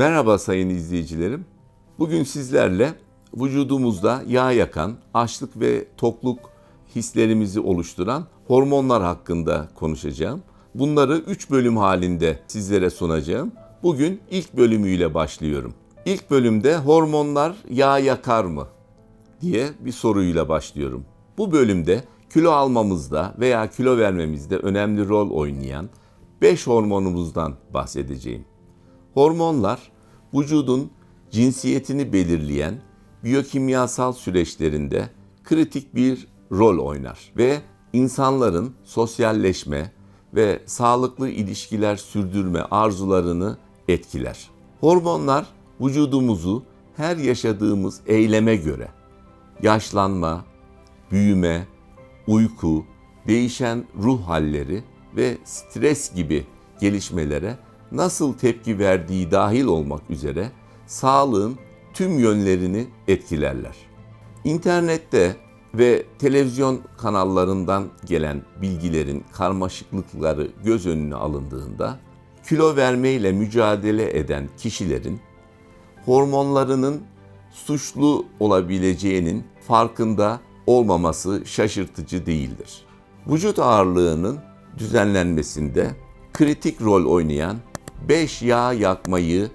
Merhaba sayın izleyicilerim. Bugün sizlerle vücudumuzda yağ yakan, açlık ve tokluk hislerimizi oluşturan hormonlar hakkında konuşacağım. Bunları 3 bölüm halinde sizlere sunacağım. Bugün ilk bölümüyle başlıyorum. İlk bölümde hormonlar yağ yakar mı diye bir soruyla başlıyorum. Bu bölümde kilo almamızda veya kilo vermemizde önemli rol oynayan 5 hormonumuzdan bahsedeceğim. Hormonlar vücudun cinsiyetini belirleyen biyokimyasal süreçlerinde kritik bir rol oynar ve insanların sosyalleşme ve sağlıklı ilişkiler sürdürme arzularını etkiler. Hormonlar vücudumuzu her yaşadığımız eyleme göre yaşlanma, büyüme, uyku, değişen ruh halleri ve stres gibi gelişmelere nasıl tepki verdiği dahil olmak üzere sağlığın tüm yönlerini etkilerler. İnternette ve televizyon kanallarından gelen bilgilerin karmaşıklıkları göz önüne alındığında kilo vermeyle mücadele eden kişilerin hormonlarının suçlu olabileceğinin farkında olmaması şaşırtıcı değildir. Vücut ağırlığının düzenlenmesinde kritik rol oynayan 5 yağ yakmayı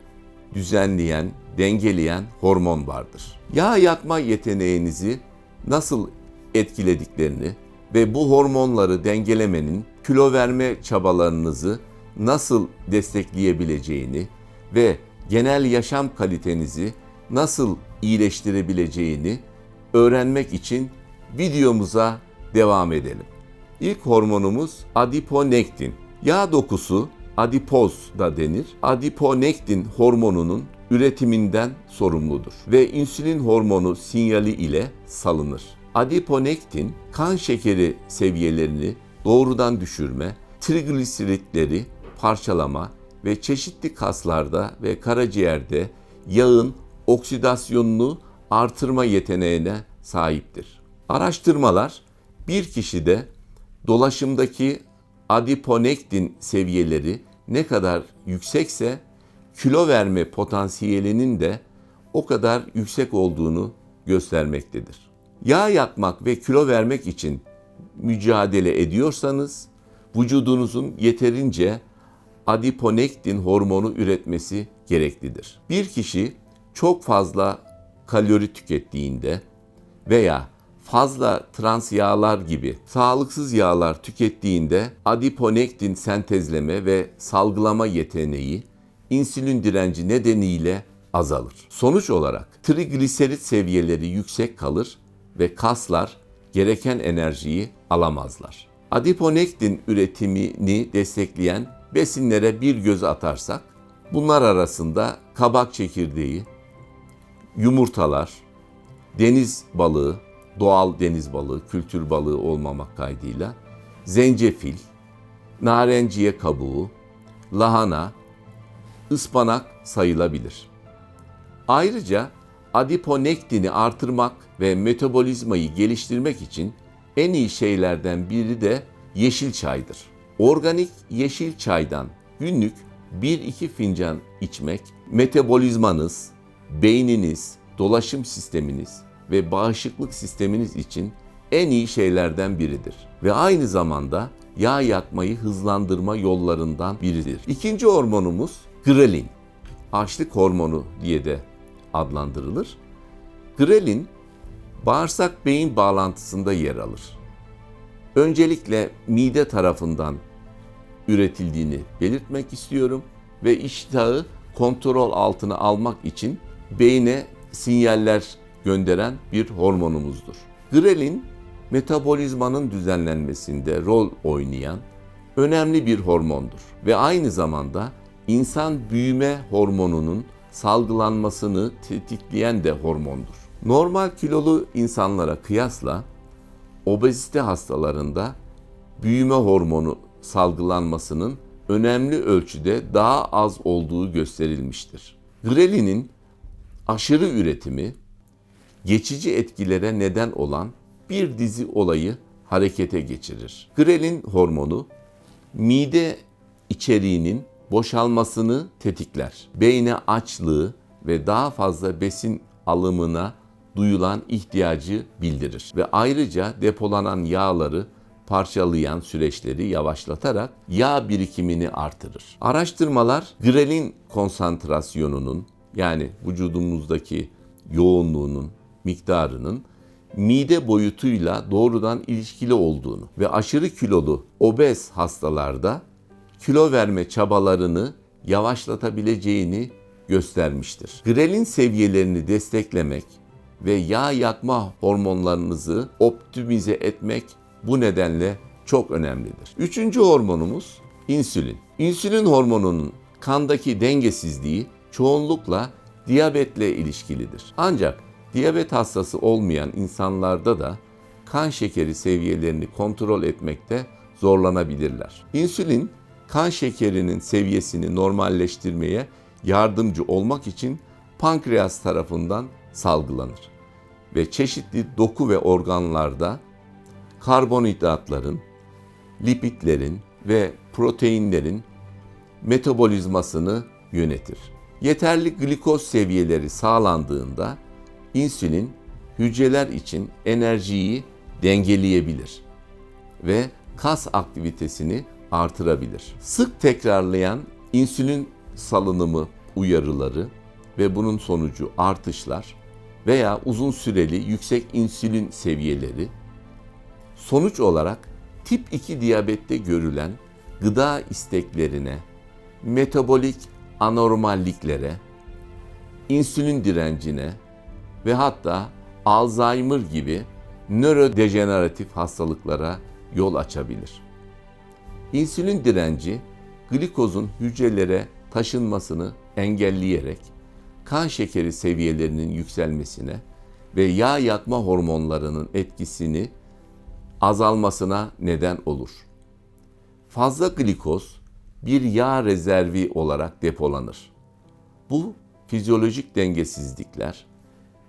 düzenleyen, dengeleyen hormon vardır. Yağ yakma yeteneğinizi nasıl etkilediklerini ve bu hormonları dengelemenin kilo verme çabalarınızı nasıl destekleyebileceğini ve genel yaşam kalitenizi nasıl iyileştirebileceğini öğrenmek için videomuza devam edelim. İlk hormonumuz adiponektin. Yağ dokusu adipoz da denir. Adiponektin hormonunun üretiminden sorumludur ve insülin hormonu sinyali ile salınır. Adiponektin kan şekeri seviyelerini doğrudan düşürme, trigliseritleri parçalama ve çeşitli kaslarda ve karaciğerde yağın oksidasyonunu artırma yeteneğine sahiptir. Araştırmalar bir kişide dolaşımdaki adiponektin seviyeleri ne kadar yüksekse kilo verme potansiyelinin de o kadar yüksek olduğunu göstermektedir. Yağ yakmak ve kilo vermek için mücadele ediyorsanız vücudunuzun yeterince adiponektin hormonu üretmesi gereklidir. Bir kişi çok fazla kalori tükettiğinde veya fazla trans yağlar gibi sağlıksız yağlar tükettiğinde adiponektin sentezleme ve salgılama yeteneği insülin direnci nedeniyle azalır. Sonuç olarak trigliserit seviyeleri yüksek kalır ve kaslar gereken enerjiyi alamazlar. Adiponektin üretimini destekleyen besinlere bir göz atarsak bunlar arasında kabak çekirdeği, yumurtalar, deniz balığı, doğal deniz balığı, kültür balığı olmamak kaydıyla, zencefil, narenciye kabuğu, lahana, ıspanak sayılabilir. Ayrıca adiponektini artırmak ve metabolizmayı geliştirmek için en iyi şeylerden biri de yeşil çaydır. Organik yeşil çaydan günlük 1-2 fincan içmek metabolizmanız, beyniniz, dolaşım sisteminiz ve bağışıklık sisteminiz için en iyi şeylerden biridir. Ve aynı zamanda yağ yakmayı hızlandırma yollarından biridir. İkinci hormonumuz grelin. Açlık hormonu diye de adlandırılır. Grelin bağırsak beyin bağlantısında yer alır. Öncelikle mide tarafından üretildiğini belirtmek istiyorum ve iştahı kontrol altına almak için beyne sinyaller gönderen bir hormonumuzdur. Grelin metabolizmanın düzenlenmesinde rol oynayan önemli bir hormondur ve aynı zamanda insan büyüme hormonunun salgılanmasını tetikleyen de hormondur. Normal kilolu insanlara kıyasla obezite hastalarında büyüme hormonu salgılanmasının önemli ölçüde daha az olduğu gösterilmiştir. Grelinin aşırı üretimi geçici etkilere neden olan bir dizi olayı harekete geçirir. Grelin hormonu mide içeriğinin boşalmasını tetikler. Beyne açlığı ve daha fazla besin alımına duyulan ihtiyacı bildirir ve ayrıca depolanan yağları parçalayan süreçleri yavaşlatarak yağ birikimini artırır. Araştırmalar grelin konsantrasyonunun yani vücudumuzdaki yoğunluğunun miktarının mide boyutuyla doğrudan ilişkili olduğunu ve aşırı kilolu obez hastalarda kilo verme çabalarını yavaşlatabileceğini göstermiştir. Grelin seviyelerini desteklemek ve yağ yakma hormonlarınızı optimize etmek bu nedenle çok önemlidir. Üçüncü hormonumuz insülin. İnsülin hormonunun kandaki dengesizliği çoğunlukla diyabetle ilişkilidir. Ancak diyabet hastası olmayan insanlarda da kan şekeri seviyelerini kontrol etmekte zorlanabilirler. İnsülin kan şekerinin seviyesini normalleştirmeye yardımcı olmak için pankreas tarafından salgılanır ve çeşitli doku ve organlarda karbonhidratların, lipidlerin ve proteinlerin metabolizmasını yönetir. Yeterli glikoz seviyeleri sağlandığında insülin hücreler için enerjiyi dengeleyebilir ve kas aktivitesini artırabilir. Sık tekrarlayan insülin salınımı uyarıları ve bunun sonucu artışlar veya uzun süreli yüksek insülin seviyeleri sonuç olarak tip 2 diyabette görülen gıda isteklerine, metabolik anormalliklere, insülin direncine ve hatta Alzheimer gibi nörodejeneratif hastalıklara yol açabilir. İnsülin direnci glikozun hücrelere taşınmasını engelleyerek kan şekeri seviyelerinin yükselmesine ve yağ yakma hormonlarının etkisini azalmasına neden olur. Fazla glikoz bir yağ rezervi olarak depolanır. Bu fizyolojik dengesizlikler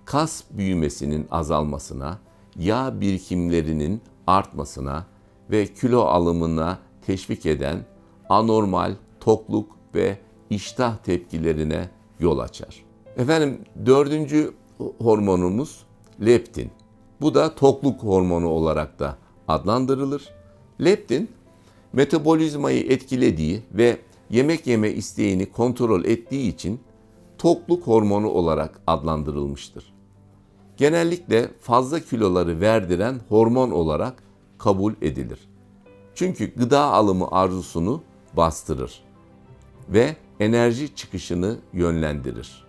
kas büyümesinin azalmasına, yağ birikimlerinin artmasına ve kilo alımına teşvik eden anormal tokluk ve iştah tepkilerine yol açar. Efendim dördüncü hormonumuz leptin. Bu da tokluk hormonu olarak da adlandırılır. Leptin metabolizmayı etkilediği ve yemek yeme isteğini kontrol ettiği için tokluk hormonu olarak adlandırılmıştır. Genellikle fazla kiloları verdiren hormon olarak kabul edilir. Çünkü gıda alımı arzusunu bastırır ve enerji çıkışını yönlendirir.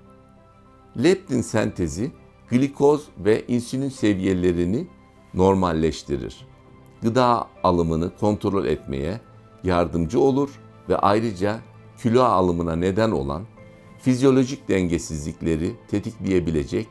Leptin sentezi glikoz ve insülin seviyelerini normalleştirir. Gıda alımını kontrol etmeye yardımcı olur ve ayrıca kilo alımına neden olan fizyolojik dengesizlikleri tetikleyebilecek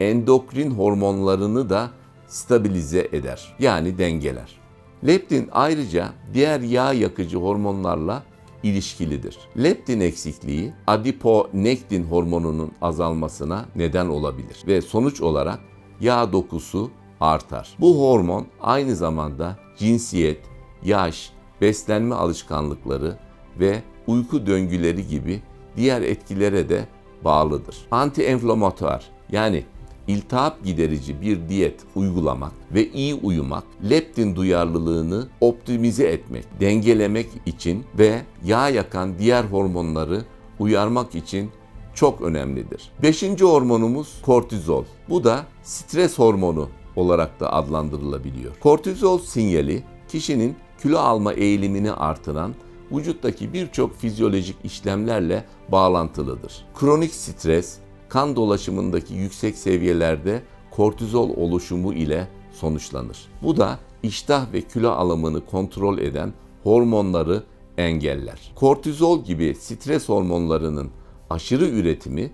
endokrin hormonlarını da stabilize eder. Yani dengeler. Leptin ayrıca diğer yağ yakıcı hormonlarla ilişkilidir. Leptin eksikliği adiponektin hormonunun azalmasına neden olabilir ve sonuç olarak yağ dokusu artar. Bu hormon aynı zamanda cinsiyet, yaş, beslenme alışkanlıkları ve uyku döngüleri gibi diğer etkilere de bağlıdır. Anti-enflamatuar yani iltihap giderici bir diyet uygulamak ve iyi uyumak, leptin duyarlılığını optimize etmek, dengelemek için ve yağ yakan diğer hormonları uyarmak için çok önemlidir. Beşinci hormonumuz kortizol. Bu da stres hormonu olarak da adlandırılabiliyor. Kortizol sinyali kişinin kilo alma eğilimini artıran vücuttaki birçok fizyolojik işlemlerle bağlantılıdır. Kronik stres, kan dolaşımındaki yüksek seviyelerde kortizol oluşumu ile sonuçlanır. Bu da iştah ve kilo alımını kontrol eden hormonları engeller. Kortizol gibi stres hormonlarının aşırı üretimi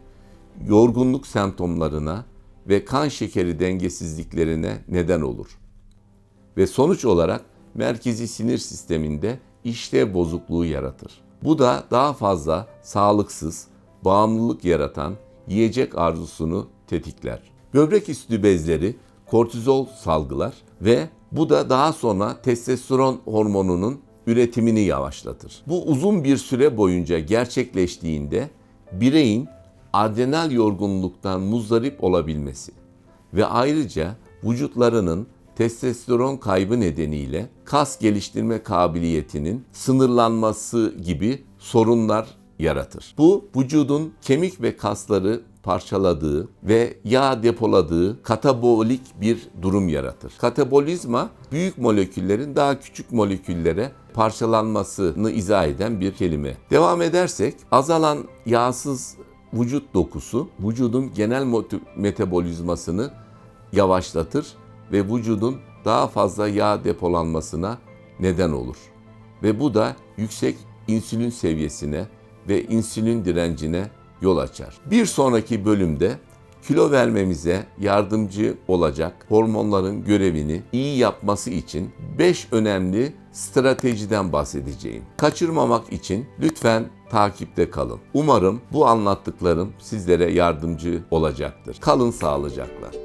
yorgunluk semptomlarına ve kan şekeri dengesizliklerine neden olur. Ve sonuç olarak merkezi sinir sisteminde işlev bozukluğu yaratır. Bu da daha fazla sağlıksız, bağımlılık yaratan yiyecek arzusunu tetikler. Böbrek üstü bezleri kortizol salgılar ve bu da daha sonra testosteron hormonunun üretimini yavaşlatır. Bu uzun bir süre boyunca gerçekleştiğinde bireyin adrenal yorgunluktan muzdarip olabilmesi ve ayrıca vücutlarının testosteron kaybı nedeniyle kas geliştirme kabiliyetinin sınırlanması gibi sorunlar yaratır. Bu vücudun kemik ve kasları parçaladığı ve yağ depoladığı katabolik bir durum yaratır. Katabolizma büyük moleküllerin daha küçük moleküllere parçalanmasını izah eden bir kelime. Devam edersek azalan yağsız vücut dokusu vücudun genel metabolizmasını yavaşlatır ve vücudun daha fazla yağ depolanmasına neden olur. Ve bu da yüksek insülin seviyesine ve insülin direncine yol açar. Bir sonraki bölümde kilo vermemize yardımcı olacak hormonların görevini iyi yapması için 5 önemli stratejiden bahsedeceğim. Kaçırmamak için lütfen takipte kalın. Umarım bu anlattıklarım sizlere yardımcı olacaktır. Kalın sağlıcakla.